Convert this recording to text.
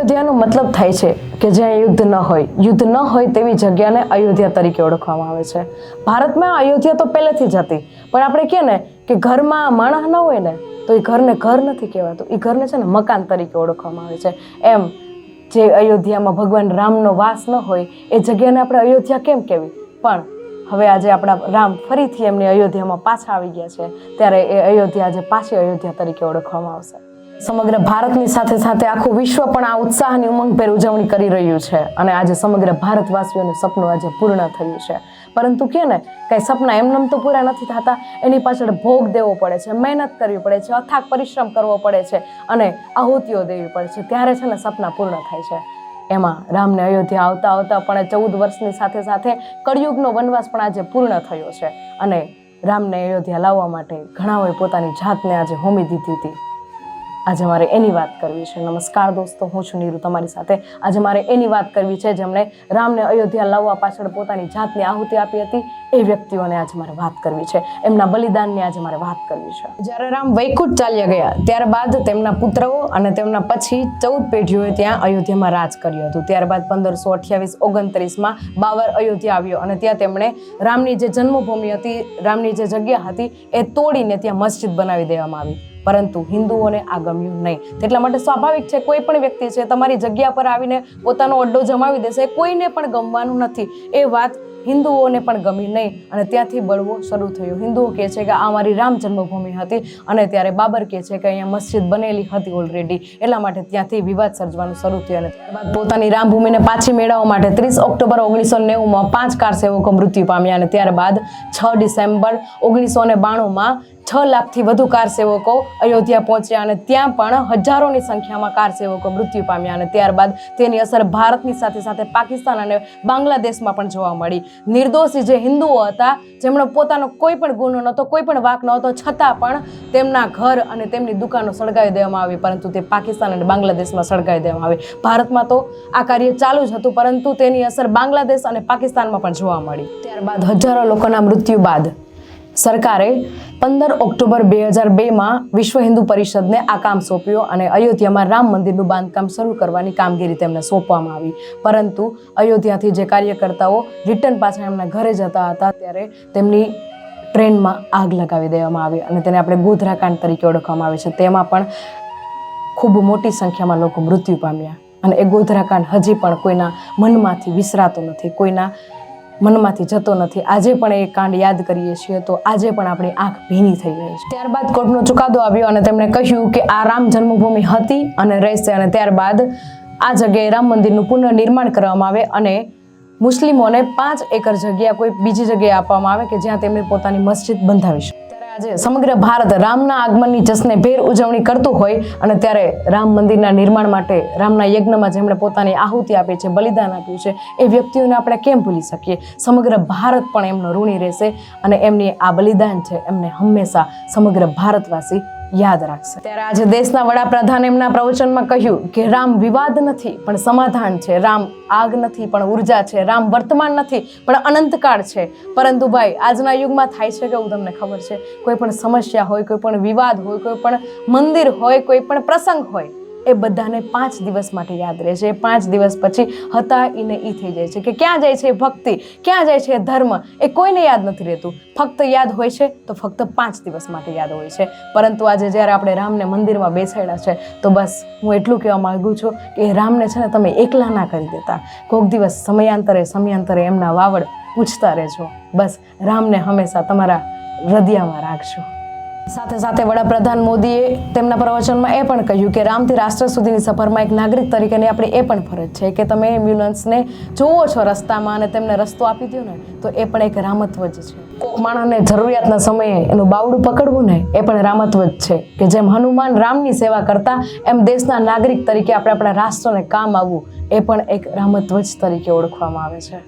અયોધ્યાનો મતલબ થાય છે કે જ્યાં યુદ્ધ ન હોય. યુદ્ધ ન હોય તેવી જગ્યાને અયોધ્યા તરીકે ઓળખવામાં આવે છે. ભારતમાં અયોધ્યા તો પહેલેથી જ હતી. પણ આપણે કહે ને કે ઘરમાં માણસ ન હોય ને, તો એ ઘરને ઘર નથી કહેવાતું. એ ઘરને છે ને મકાન તરીકે ઓળખવામાં આવે છે. એમ જે અયોધ્યામાં ભગવાન રામનો વાસ ન હોય, એ જગ્યાને આપણે અયોધ્યા કેમ કહેવી? પણ હવે આજે આપણા રામ ફરીથી એમની અયોધ્યામાં પાછા આવી ગયા છે. ત્યારે એ અયોધ્યા આજે પાછી અયોધ્યા તરીકે ઓળખવામાં આવશે. સમગ્ર ભારતની સાથે સાથે આખું વિશ્વ પણ આ ઉત્સાહની ઉમંગભેર ઉજવણી કરી રહ્યું છે અને આજે સમગ્ર ભારતવાસીઓનું સપનું આજે પૂર્ણ થયું છે. પરંતુ કે ને, કંઈ સપના એમનેમ તો પૂરા નથી થતા, એની પાછળ ભોગ દેવો પડે છે, મહેનત કરવી પડે છે અથાક પરિશ્રમ કરવો પડે છે અને આહુતિઓ દેવી પડે છે. ત્યારે છે ને સપના પૂર્ણ થાય છે. એમાં રામને અયોધ્યા આવતા આવતા પણ ચૌદ વર્ષની સાથે સાથે કળિયુગનો વનવાસ પણ આજે પૂર્ણ થયો છે અને રામને અયોધ્યા લાવવા માટે ઘણાઓએ પોતાની જાતને આજે હોમી દીધી હતી. આજે મારે એની વાત કરવી છે. નમસ્કાર દોસ્તો, હું છું નીરુ તમારી સાથે. આજે મારે એની વાત કરવી છે જેમણે રામને અયોધ્યા લાવવા પાછળ પોતાની જાતની આહુતિ આપી હતી, એ વ્યક્તિઓને આજે મારે વાત કરવી છે. એમના બલિદાનની આજે મારે વાત કરવી છે. જ્યારે રામ વૈકુંઠ ચાલ્યા ગયા, ત્યારબાદ તેમના પુત્રો અને તેમના પછી ચૌદ પેઢીઓએ ત્યાં અયોધ્યામાં રાજ કર્યું હતું. ત્યારબાદ પંદરસો અઠ્યાવીસ ઓગણત્રીસમાં બાવર અયોધ્યા આવ્યો અને ત્યાં તેમણે રામની જે જન્મભૂમિ હતી, રામની જે જગ્યા હતી, એ તોડીને ત્યાં મસ્જિદ બનાવી દેવામાં આવી. પરંતુ હિન્દુઓને આ ગમ્યું નહીં. તેટલા માટે સ્વાભાવિક છે, કોઈ પણ વ્યક્તિ છે, તમારી જગ્યા પર આવીને પોતાનો અડ્ડો જમાવી દેશે, કોઈને પણ ગમવાનું નથી. એ વાત હિન્દુઓને પણ ગમી નહીં અને ત્યાંથી બળવો શરૂ થયો. હિન્દુઓ કહે છે કે આ મારી રામ જન્મભૂમિ હતી અને ત્યારે બાબર કહે છે કે અહીંયા મસ્જિદ બનેલી હતી ઓલરેડી એટલા માટે ત્યાંથી વિવાદ સર્જવાનું શરૂ થયું અને ત્યારબાદ પોતાની રામભૂમિને પાછી મેળવવા માટે ત્રીસ ઓક્ટોબર ઓગણીસો નેવુંમાં પાંચ કાર સેવકો મૃત્યુ પામ્યા અને ત્યારબાદ છ ડિસેમ્બર ઓગણીસો ને બાણુંમાં છ લાખથી વધુ કાર સેવકો અયોધ્યા પહોંચ્યા અને ત્યાં પણ હજારોની સંખ્યામાં કાર સેવકો મૃત્યુ પામ્યા અને ત્યારબાદ તેની અસર ભારતની સાથે સાથે પાકિસ્તાન અને બાંગ્લાદેશમાં પણ જોવા મળી. નિર્દોષી જે હિન્દુઓ હતા જેમનો પોતાનો કોઈ પણ ગુનો નહોતો, કોઈ પણ વાક નહોતો, છતાં પણ તેમના ઘર અને તેમની દુકાનો સળગાવી દેવામાં આવી, પરંતુ તે પાકિસ્તાન અને બાંગ્લાદેશમાં સળગાવી દેવામાં આવી. ભારતમાં તો આ કાર્ય ચાલુ જ હતું, પરંતુ તેની અસર બાંગ્લાદેશ અને પાકિસ્તાનમાં પણ જોવા મળી. ત્યારબાદ હજારો લોકોના મૃત્યુ બાદ સરકારે પંદર ઓક્ટોબર બે હજાર બેમાં વિશ્વ હિન્દુ પરિષદને આ કામ સોંપ્યું અને અયોધ્યામાં રામ મંદિરનું બાંધકામ શરૂ કરવાની કામગીરી તેમને સોંપવામાં આવી. પરંતુ અયોધ્યાથી જે કાર્યકર્તાઓ રિટર્ન પાછા એમના ઘરે જતા હતા ત્યારે તેમની ટ્રેનમાં આગ લગાવી દેવામાં આવી અને તેને આપણે ગોધરાકાંડ તરીકે ઓળખવામાં આવે છે. તેમાં પણ ખૂબ મોટી સંખ્યામાં લોકો મૃત્યુ પામ્યા અને એ ગોધરાકાંડ હજી પણ કોઈના મનમાંથી વિસરાતો નથી. કોઈના મનમાંથી જતો નથી. આજે પણ એ કાંડ યાદ કરીએ છીએ તો આજે પણ આપણી આંખ ભીની થઈ ગઈ છે. ત્યારબાદ કોર્ટનો ચુકાદો આવ્યો અને તેમણે કહ્યું કે આ રામ જન્મભૂમિ હતી અને રહેશે અને ત્યારબાદ આ જગ્યાએ રામ મંદિરનું પુનઃનિર્માણ કરવામાં આવે અને મુસ્લિમોને પાંચ એકર જગ્યા કોઈ બીજી જગ્યાએ આપવામાં આવે કે જ્યાં તેમણે પોતાની મસ્જિદ બંધાવી શકે. આજે સમગ્ર ભારત રામના આગમનની જશ્ને ભેર ઉજવણી કરતું હોય અને ત્યારે રામ મંદિરના નિર્માણ માટે રામના યજ્ઞમાં જેમણે પોતાની આહુતિ આપી છે, બલિદાન આપ્યું છે, એ વ્યક્તિઓને આપણે કેમ ભૂલી શકીએ? સમગ્ર ભારત પણ એમનો ઋણી રહેશે અને એમની આ બલિદાન છે એમને હંમેશા સમગ્ર ભારતવાસી યાદ રાખશે. ત્યારે આજે દેશના વડાપ્રધાન એમના પ્રવચનમાં કહ્યું કે રામ વિવાદ નથી, પણ સમાધાન છે. રામ આગ નથી, પણ ઊર્જા છે. રામ વર્તમાન નથી, પણ અનંતકાળ છે. પરંતુ ભાઈ, આજના યુગમાં થાય છે કેવું તમને ખબર છે? કોઈ પણ સમસ્યા હોય, કોઈ પણ વિવાદ હોય, કોઈ પણ મંદિર હોય, કોઈ પણ પ્રસંગ હોય એ બધાને પાંચ દિવસ માટે યાદ રહે છે પાંચ દિવસ પછી હતા એને ઈ થઈ જાય છે. કે ક્યાં જાય છે ભક્તિ? ક્યાં જાય છે ધર્મ? એ કોઈને યાદ નથી રહેતું. ફક્ત યાદ હોય છે તો ફક્ત પાંચ દિવસ માટે યાદ હોય છે. પરંતુ આજે જ્યારે આપણે રામને મંદિરમાં બેસાડ્યા છે, તો બસ હું એટલું કહેવા માગું છું કે રામને છે ને તમે એકલા ના કરી દેતા. કોઈક દિવસ સમયાંતરે સમયાંતરે એમના વાવડ પૂછતા રહેજો. બસ રામને હંમેશા તમારા હૃદયમાં રાખજો. સાથે સાથે વડાપ્રધાન મોદીએ તેમના પ્રવચનમાં એ પણ કહ્યું કે રામથી રાષ્ટ્ર સુધીની સફરમાં એક નાગરિક તરીકેની આપણી એ પણ ફરજ છે કે તમે એમ્બ્યુલન્સને જુઓ છો રસ્તામાં અને તેમને રસ્તો આપી દો ને, તો એ પણ એક રામત્વ જ છે. કોક માણસને જરૂરિયાતના સમયે એનું બાવડું પકડવું ને, એ પણ રામત્વ જ છે કે જેમ હનુમાન રામની સેવા કરતા, એમ દેશના નાગરિક તરીકે આપણે આપણા રાષ્ટ્રને કામ આવવું, એ પણ એક રામત્વ જ તરીકે ઓળખવામાં આવે છે.